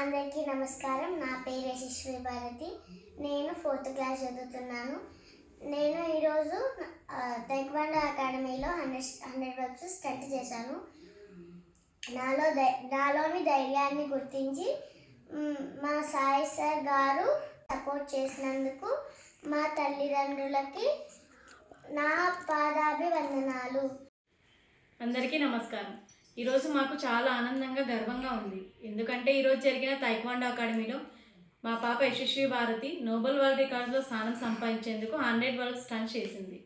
అందరికీ నమస్కారం. నా పేరు యశస్వి భారతి. నేను ఫోర్త్ క్లాస్ చదువుతున్నాను. నేను ఈరోజు తైక్వాండో అకాడమీలో హండ్రెడ్ హండ్రెడ్ వర్క్స్ స్టంట్ చేశాను. నాలో నాలోని ధైర్యాన్ని గుర్తించి మా సాయి సార్ గారు సపోర్ట్ చేసినందుకు మా తల్లిదండ్రులకి నా పాదాభివందనాలు. అందరికీ నమస్కారం. ఈరోజు మాకు చాలా ఆనందంగా గర్వంగా ఉంది. ఎందుకంటే ఈరోజు జరిగిన తైక్వాండో అకాడమీలో మా పాప యశస్వి భారతి నోబెల్ వరల్డ్ రికార్డ్స్లో స్థానం సంపాదించేందుకు హండ్రెడ్ వరల్డ్ స్టంట్ చేసింది.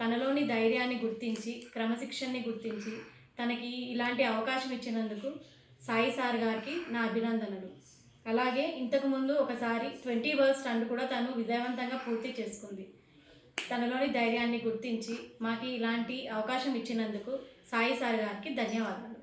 తనలోని ధైర్యాన్ని గుర్తించి క్రమశిక్షణని గుర్తించి తనకి ఇలాంటి అవకాశం ఇచ్చినందుకు సాయి సార్ గారికి నా అభినందనలు. అలాగే ఇంతకుముందు ఒకసారి ట్వంటీ వరల్డ్ స్టన్ కూడా తను విజయవంతంగా పూర్తి చేసుకుంది. తనలోని ధైర్యాన్ని గుర్తించి మాకు ఇలాంటి అవకాశం ఇచ్చినందుకు సాయి సార్ గారికి ధన్యవాదాలు.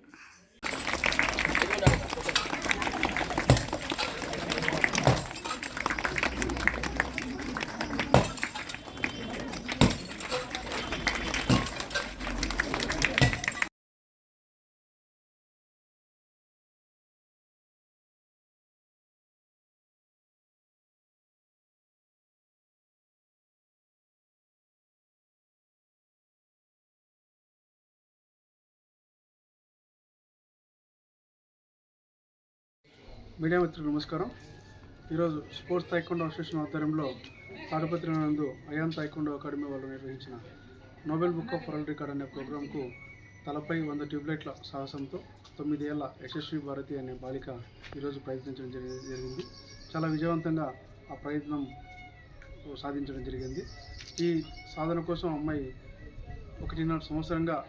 మీడియా మిత్రులు నమస్కారం. ఈరోజు స్పోర్ట్స్ తైకొండో అసోసియేషన్ ఆధ్వర్యంలో తాడపత్రి నందు అయాన్ తైకొండో అకాడమీ వాళ్ళు నిర్వహించిన Nobel book of world record అనే ప్రోగ్రాంకు తలపై వంద ట్యూబ్లైట్ల సాహసంతో తొమ్మిదేళ్ళ యశస్వి భారతి అనే బాలిక ఈరోజు ప్రయత్నించడం జరిగింది. చాలా విజయవంతంగా ఆ ప్రయత్నం సాధించడం జరిగింది. ఈ సాధన కోసం అమ్మాయి ఒకటిన్నర సంవత్సరంగా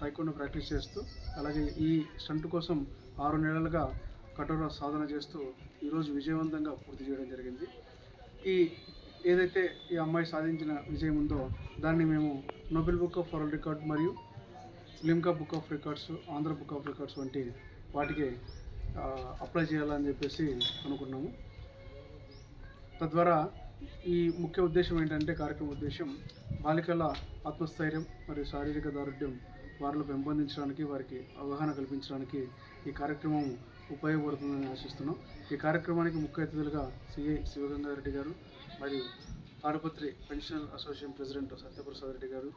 తైకొండ ప్రాక్టీస్ చేస్తూ అలాగే ఈ స్టంట్ కోసం ఆరు నెలలుగా కఠోర సాధన చేస్తూ ఈరోజు విజయవంతంగా పూర్తి చేయడం జరిగింది. ఈ ఏదైతే ఈ అమ్మాయి సాధించిన విజయం ఉందో దాన్ని మేము Nobel book of world record మరియు Limca book of records Andhra book of records వంటి వాటికి అప్లై చేయాలని చెప్పేసి అనుకున్నాము. తద్వారా ఈ ముఖ్య ఉద్దేశం ఏంటంటే కార్యక్రమ ఉద్దేశం బాలికల ఆత్మస్థైర్యం మరియు శారీరక దారుఢ్యం వారిలో పెంపొందించడానికి వారికి అవగాహన కల్పించడానికి ఈ కార్యక్రమం ఉపయోగపడుతుందని ఆశిస్తున్నాం. ఈ కార్యక్రమానికి ముఖ్య అతిథులుగా సిఐ శివగంగారెడ్డి గారు మరియు Tadipatri pensioners association president Satyaprasad Reddy గారు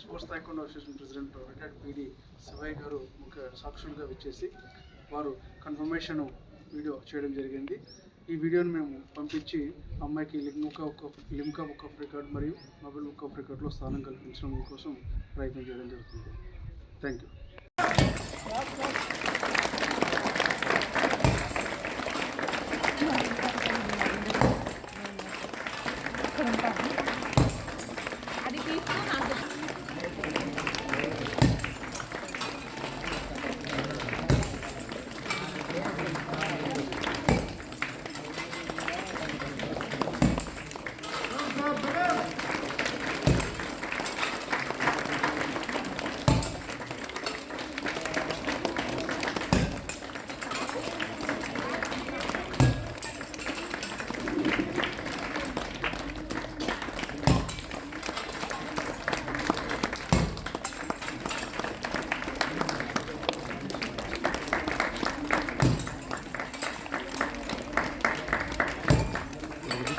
sports taekwondo association president retired P D Sivaiah గారు ముఖ్య సాక్షులుగా వచ్చేసి వారు కన్ఫర్మేషన్ వీడియో చేయడం జరిగింది. ఈ వీడియోని మేము పంపించి అమ్మాయికి లింకా ఒక లింకా బుక్ ఆఫ్ రికార్డ్ మరియు మొబైల్ బుక్ ఆఫ్ రికార్డ్లో స్థానం కల్పించడం కోసం ప్రయత్నం చేయడం జరుగుతుంది. Thank you.